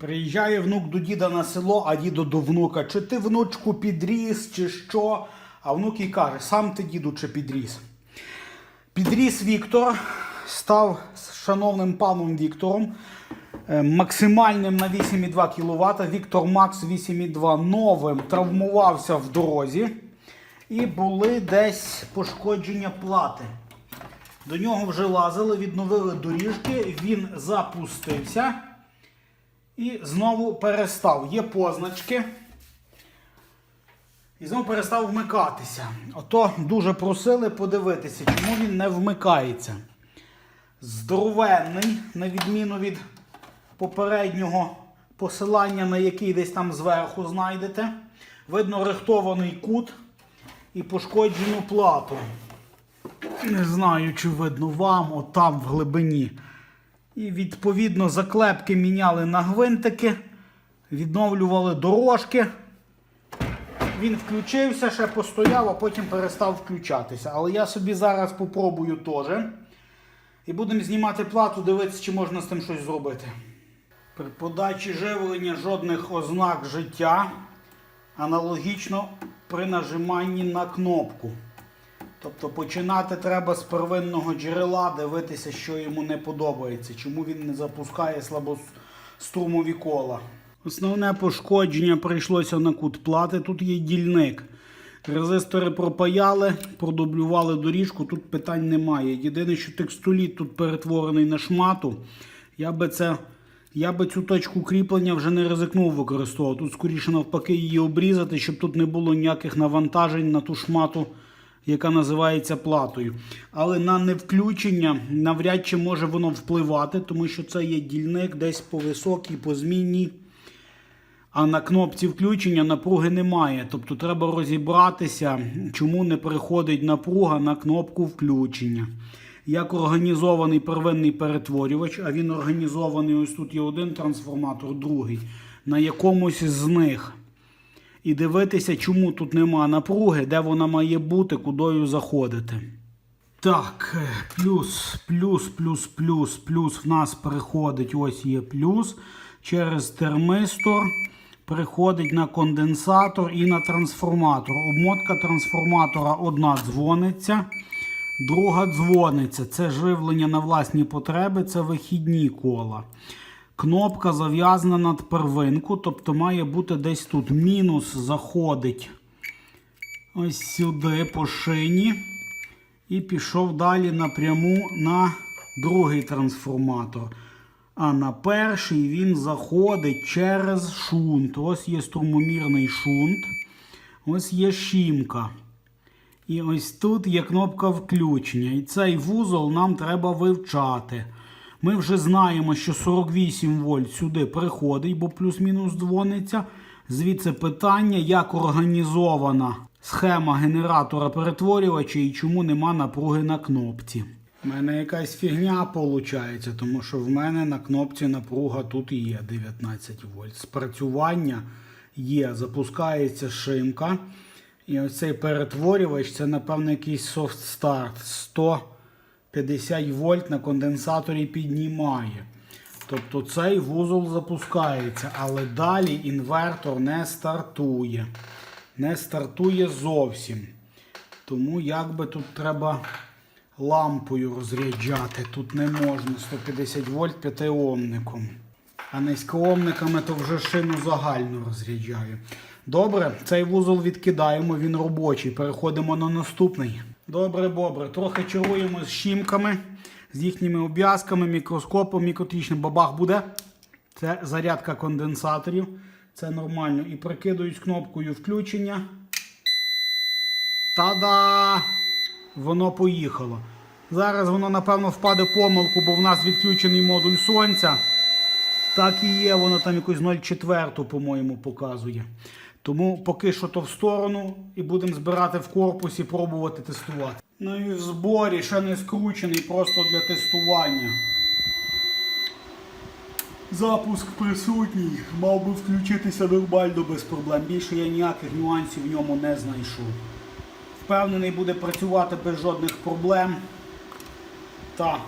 Приїжджає внук до діда на село, а дідо до внука. Чи ти внучку підріс, чи що? А внук їй каже, сам ти діду чи підріс. Підріс Віктор, став шановним паном Віктором. е, Максимальним на 8,2 кВт. Віктор Макс 8,2 новим травмувався в дорозі. І були десь пошкодження плати. До нього вже лазили, відновили доріжки, він запустився і знову перестав. Є позначки. І знову перестав вмикатися. Ото дуже просили подивитися, чому він не вмикається. Здоровенний, на відміну від попереднього посилання, на який десь там зверху знайдете. Видно рихтований кут і пошкоджену плату. Не знаю, чи видно вам, отам в глибині. І відповідно заклепки міняли на гвинтики, відновлювали дорожки. Він включився, ще постояв, а потім перестав включатися. Але я собі зараз попробую теж. І будемо знімати плату, дивитися, чи можна з тим щось зробити. При подачі живлення жодних ознак життя. Аналогічно при нажиманні на кнопку. Тобто починати треба з первинного джерела, дивитися, що йому не подобається, чому він не запускає слабострумові кола. Основне пошкодження прийшлося на кут плати. Тут є дільник. Резистори пропаяли, продублювали доріжку, тут питань немає. Єдине, що текстоліт тут перетворений на шмату. Я би це. Я би цю точку кріплення вже не ризикнув використовувати. Тут скоріше навпаки її обрізати, щоб тут не було ніяких навантажень на ту шмату, яка називається платою. Але на невключення навряд чи може воно впливати, тому що це є дільник десь по високій, по змінній. А на кнопці включення напруги немає. Тобто треба розібратися, чому не приходить напруга на кнопку включення. Як організований первинний перетворювач, а він організований, ось тут є один трансформатор, другий, на якомусь з них. І дивитися, чому тут нема напруги, де вона має бути, кудою заходити. Так, е, плюс, плюс, плюс, плюс, плюс в нас приходить, ось є плюс. Через термистор приходить на конденсатор і на трансформатор. Обмотка трансформатора одна дзвониться, друга дзвониться. Це живлення на власні потреби, це вихідні кола. Кнопка зав'язана над первинку, тобто має бути десь тут. Мінус заходить ось сюди по шині. І пішов далі напряму на другий трансформатор. А на перший він заходить через шунт. Ось є струмомірний шунт. Ось є щімка. І ось тут є кнопка включення. І цей вузол нам треба вивчати. Ми вже знаємо, що 48 вольт сюди приходить, бо плюс-мінус дзвониться. Звідси питання, як організована схема генератора перетворювача і чому нема напруги на кнопці. У мене якась фігня виходить, тому що в мене на кнопці напруга тут є 19 вольт. Спрацювання є, запускається шинка. І ось цей перетворювач це, напевно, якийсь софт старт. 150 вольт на конденсаторі піднімає. Тобто цей вузол запускається, але далі інвертор не стартує. Не стартує зовсім. Тому якби тут треба лампою розряджати. Тут не можна 150 вольт 5 омником. А низькоомниками то вже шину загально розряджаю. Добре, цей вузол відкидаємо, він робочий. Переходимо на наступний. Добре, добре. Трохи чаруємо з щімками, з їхніми обв'язками, мікроскопом, мікротичним бабах буде. Це зарядка конденсаторів. Це нормально. І прикидують кнопкою включення. Та-да! Воно поїхало. Зараз воно, напевно, впаде в помилку, бо в нас відключений модуль сонця. Так і є, воно там якусь 0,4, по-моєму, показує. Тому поки що то в сторону і будемо збирати в корпусі, пробувати тестувати. Ну і в зборі ще не скручений, просто для тестування. Запуск присутній, мав би включитися нормально без проблем. Більше я ніяких нюансів в ньому не знайшов. Впевнений, буде працювати без жодних проблем. Та,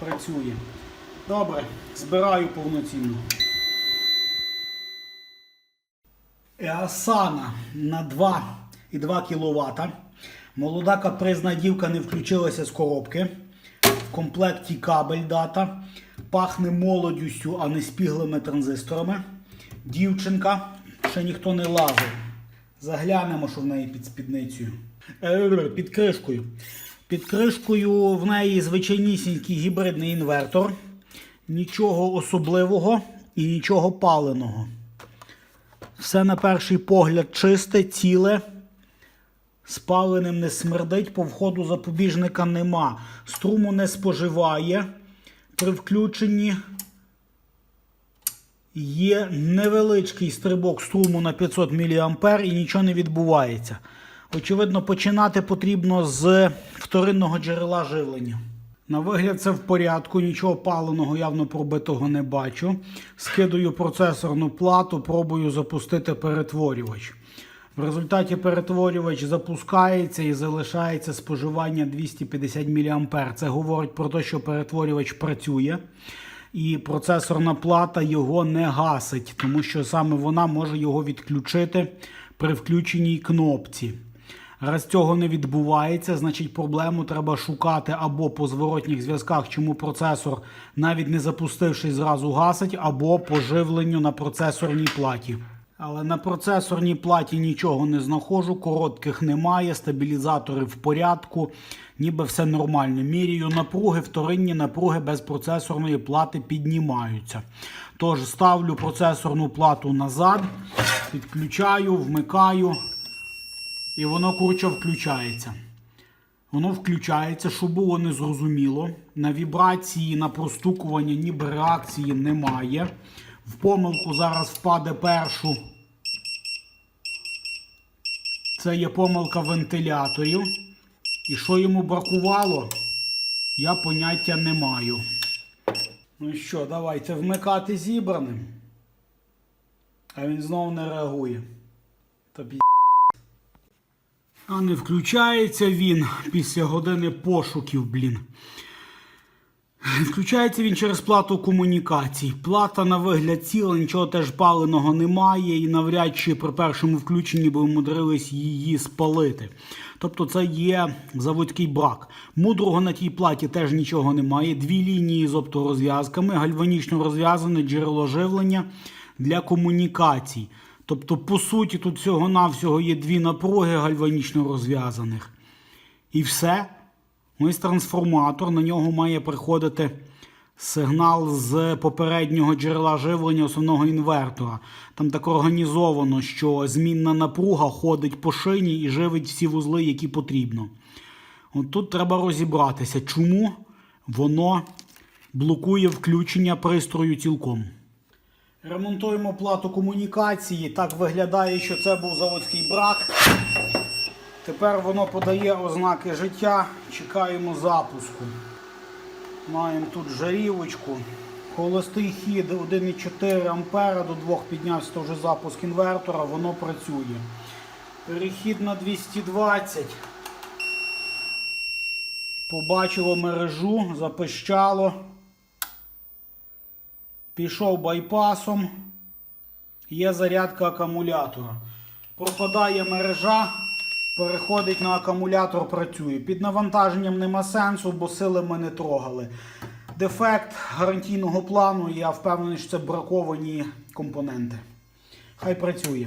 працює. Добре, збираю повноцінно. Еасана на 2,2 кВт. Молода капризна дівка не включилася з коробки. В комплекті кабель дата. Пахне молодістю, а не спіглими транзисторами. Дівчинка, ще ніхто не лазив. Заглянемо, що в неї під спідницею. Е, Під кришкою. Під кришкою в неї звичайнісінький гібридний інвертор. Нічого особливого і нічого паленого. Все на перший погляд чисте, ціле. Спаленим не смердить, по входу запобіжника нема. Струму не споживає. При включенні є невеличкий стрибок струму на 500 мА і нічого не відбувається. Очевидно, починати потрібно з вторинного джерела живлення. На вигляд це в порядку, нічого паленого явно пробитого не бачу. Скидаю процесорну плату, пробую запустити перетворювач. В результаті перетворювач запускається і залишається споживання 250 мА. Це говорить про те, що перетворювач працює. І процесорна плата його не гасить, тому що саме вона може його відключити при включеній кнопці. Раз цього не відбувається, значить проблему треба шукати або по зворотніх зв'язках, чому процесор, навіть не запустившись, зразу гасить, або по живленню на процесорній платі. Але на процесорній платі нічого не знаходжу, коротких немає, стабілізатори в порядку, ніби все нормально. Міряю напруги, вторинні напруги без процесорної плати піднімаються. Тож ставлю процесорну плату назад, підключаю, вмикаю. І воно курча включається. Воно включається, що було незрозуміло. На вібрації, на простукування, ніби реакції немає. В помилку зараз впаде першу. Це є помилка вентиляторів. І що йому бракувало, я поняття не маю. Ну що, давайте вмикати зібраним. А він знову не реагує. Та. А не включається він після години пошуків, блін. Включається він через плату комунікацій. Плата на вигляд ціла, нічого теж паленого немає, і навряд чи при першому включенні би умудрились її спалити. Тобто це є заводський брак. Мудрого на тій платі теж нічого немає. Дві лінії з опторозв'язками, гальванічно розв'язане джерело живлення для комунікацій. Тобто, по суті, тут всього-навсього є дві напруги гальванічно розв'язаних. І все. Ось трансформатор, на нього має приходити сигнал з попереднього джерела живлення основного інвертора. Там так організовано, що змінна напруга ходить по шині і живить всі вузли, які потрібно. От тут треба розібратися, чому воно блокує включення пристрою цілком. Ремонтуємо плату комунікації. Так виглядає, що це був заводський брак. Тепер воно подає ознаки життя. Чекаємо запуску. Маємо тут жарівочку. Холостий хід 1,4 А до 2 піднявся вже запуск інвертора, воно працює. Перехід на 220. Побачило мережу, запищало. Пішов байпасом. Є зарядка акумулятора. Пропадає мережа, переходить на акумулятор, працює. Під навантаженням нема сенсу, бо сили ми не трогали. Дефект гарантійного плану, я впевнений, що це браковані компоненти. Хай працює.